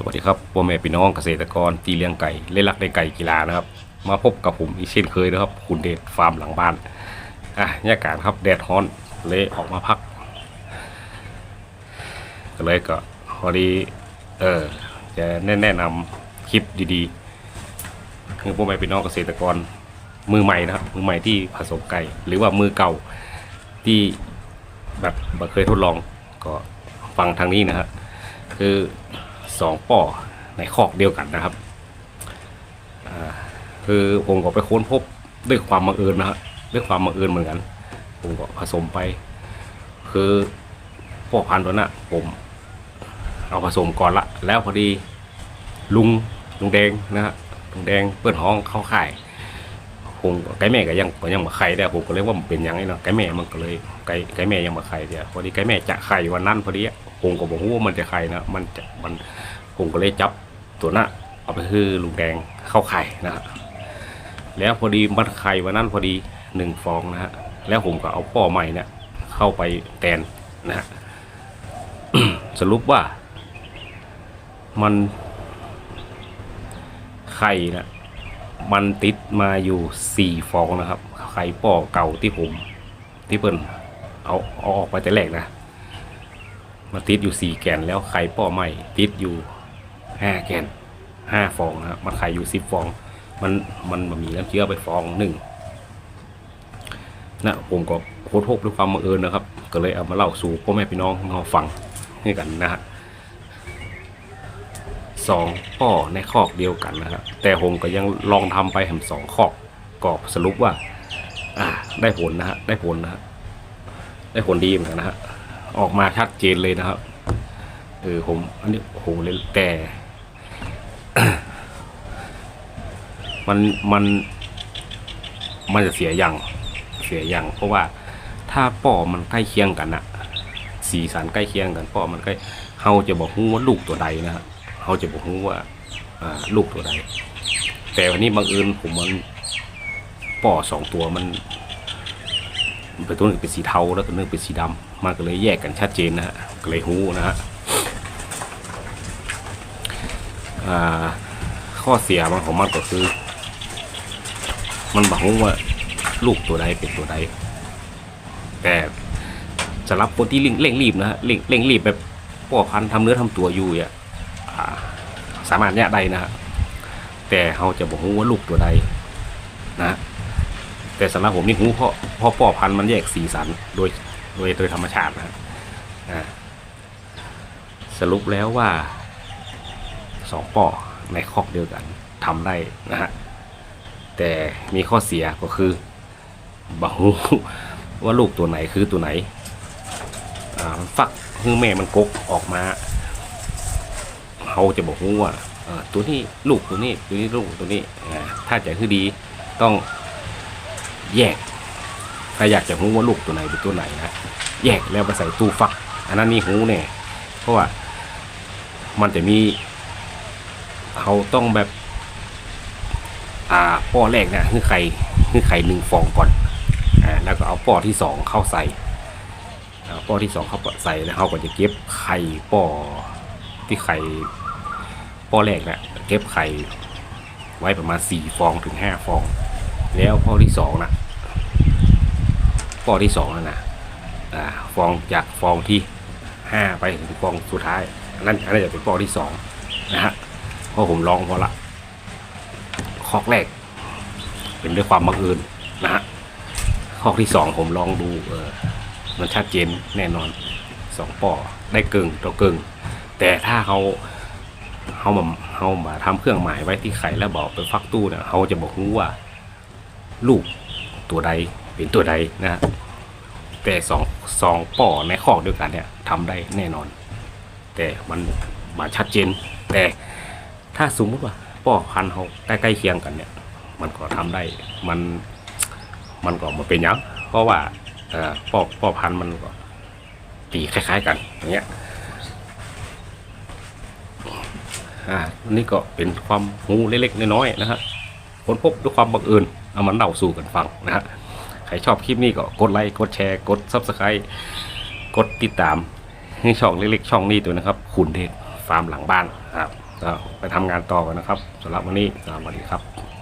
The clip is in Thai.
สวัสดีครับพ่อแม่พี่น้องเกษตรกรที่เลี้ยงไก่เล่นรักในไก่กีฬานะครับ มาพบกับผมอีกเช่นเคยนะครับ คุณเดชฟาร์มหลังบ้านอะเนี่ยากาศครับแดดฮ้อนเลยออกมาพักก็เลยก็พอดีเออจะแนะนำคลิปดีๆคือพ่อแม่พี่น้องเกษตรกรมือใหม่นะครับมือใหม่ที่ผสมไก่ หรือว่ามือเก่าที่แบบเคยทดลองก็ฟังทางนี้นะฮะคือ สองป่อในคอกเดียวกันนะครับคือผมก็ไปค้นพบด้วยความบังเอิญนะฮะด้วยความบังเอิญเหมือนกัน ผมก็ผสมไป คือพ่อพันธุ์ตัวน่ะผมเอาผสมก่อนละ แล้วพอดีลุงลุงแดงนะฮะลุงแดงเปิดห้องเข้าข่ายผมไก่แม่ก็ยังก็ยังมาไข่ได้ผมก็เลยว่ามันเป็นยังไงเนาะไก่แม่มันก็เลยไก่ไก่แม่ยังมาไข่เดียวพอดีไก่แม่จะไข่วันนั้นพอดีอะ ผมก็บอกว่ามันจะไข่นะมันจะมันผมก็เลยจับตัวน่ะเอาไปคือลุงแดงเข้าไข่นะฮะแล้วพอดีมันไข่วันนั้นพอดีหนึ่งฟองนะฮะแล้วผมก็เอาป้อใหม่เนี่ย เข้าไปแทนนะฮะสรุปว่า มันไข่นะมันติดมาอยู่สี่ฟองนะครับ ไข่ป่อเก่าที่ผม ที่เพิ่นเอาเอาออกไปแต่แรกนะ มาติดอยู่สี่แกนแล้วไข่ป่อใหม่ติดอยู่ห้าแกนห้าฟองนะครับมันไข่อยู่สิบฟอง มันมันมันมีน้ำเชื้อไปฟองหนึ่งนะผมก็โคตรโทษด้วยความบังเอิญนะครับ ก็เลยเอามาเล่าสู่พ่อแม่พี่น้องเราฟังให้กันนะฮะสองป่อในคอกเดียวกันนะครับแต่ผมก็ยังลองทำไปแหมสองคอกก็สรุปว่า อ่า ได้ผลนะฮะได้ผลนะฮะได้ผลดีเหมือนกันนะฮะ ออกมาชัดเจนเลยนะครับเออผมอันนี้โหเลยแต่ มันมัน มันจะเสียอย่างเสียอย่าง เพราะว่าถ้าป่อมันใกล้เคียงกันอะสีสันใกล้เคียงกันป่อมันใกล้เฮาจะบอกว่าลูกตัวใดนะฮะเขาจะบอกว่าอ่าลูกตัวใดแต่วันนี้บังเอิญผมมันป่อสองตัวมัน เป็นตัวหนึงเป็นสีเทาแล้วตัวหนึงเป็นสีดำมันก็เลยแยกกันชัดเจนนะฮะก็เลยหูนะฮะข้อเสียมันของมันก็คือ มันบอกว่าลูกตัวใดเป็นตัวใด แต่สำหรับคนที่เร่งเร่งรีบนะฮะเร่งเร่งรีบแบบป่อพันธุ์ทำเนื้อทำตัวอยู่อะอ่าสามารถแยกได้นะฮะแต่เขาจะบอกว่าลูกตัวใดนะ แต่สำหรับผมนี่หูเพราะพราะป่อพันธุ์มันแยกสีสันโดยโดยโดยธรรมชาตินะฮะสรุปแล้วว่าสองป่อในคอกเดียวกันทำได้นะฮะแต่มีข้อเสียก็คือบอกว่าลูกตัวไหนคือตัวไหนฟักคือแม่มันกกออกมาเขาจะบอกว่าตัวนี้ลูกตัวนี้ตัวนี้ลูกตัวนี้ถ้าจะคือดีต้อง แยก ถ้าอยากจะรู้ว่าลูกตัวไหนเป็นตัวไหนนะแยกแล้วไปใส่ตู้ฟัก อันนั้นนี่หูแน่เพราะว่ามันจะมีเขาต้องแบบอ่าป้อแรกเนี่ยคือไข่คือไข่หนึ่งฟองก่อนอ่าแล้วก็เอาป้อที่สองเข้าใส่อ่าป้อที่สองเข้าใส่แล้วเขาก็จะเก็บไข่ป้อที่ไข่ป้อแรกเนี่ยเก็บไข่ไว้ประมาณสี่ฟองถึงห้าฟอง แล้วป้อที่สองนะป้อที่สองนั่นนะฟองจากฟองที่ห้าไปถึงฟองสุดท้ายอันนั้นอันนั้นจะเป็นป้อที่สองนะฮะเพราะผมลองพอละคอกแรก เป็นด้วยความบังเอิญนะฮะคอกที่สองผมลองดูเออมันชัดเจนแน่นอนสองปอได้เกิงต่อเกิงแต่ถ้าเขาเขามาเขามาทำเครื่องหมายไว้ที่ไข่แล้วบอกไปฟักตู้เนี่ยเขาจะบอกรู้ว่า ลูกตัวใดเป็นตัวใดนะฮะแต่สองสองป่อในคอเดียวกันเนี่ยทำได้แน่นอน แต่มันมาชัดเจน แต่ถ้าสมมติว่าป่อพันธุ์เขาใกล้ๆเคียงกันเนี่ย มันก็ทำได้มันมันก็มาเป็นหยังเพราะว่าป่อป่อพันมันก็ตีคล้าย ๆ กันอย่างเงี้ยอ่านี่ก็เป็นความหูเล็กๆน้อยๆนะฮะค้นพบด้วยความบังเอิญ เอามันเล่าสู่กันฟังนะฮะใครชอบคลิปนี้ก็กดไลค์กดแชร์กด subscribe กดติดตามให้ช่องเล็กๆช่องนี้ตัวนะครับ คุณเดชฟาร์มหลังบ้านครับจะไปทำงานต่อกันนะครับสำหรับวันนี้สวัสดีครับ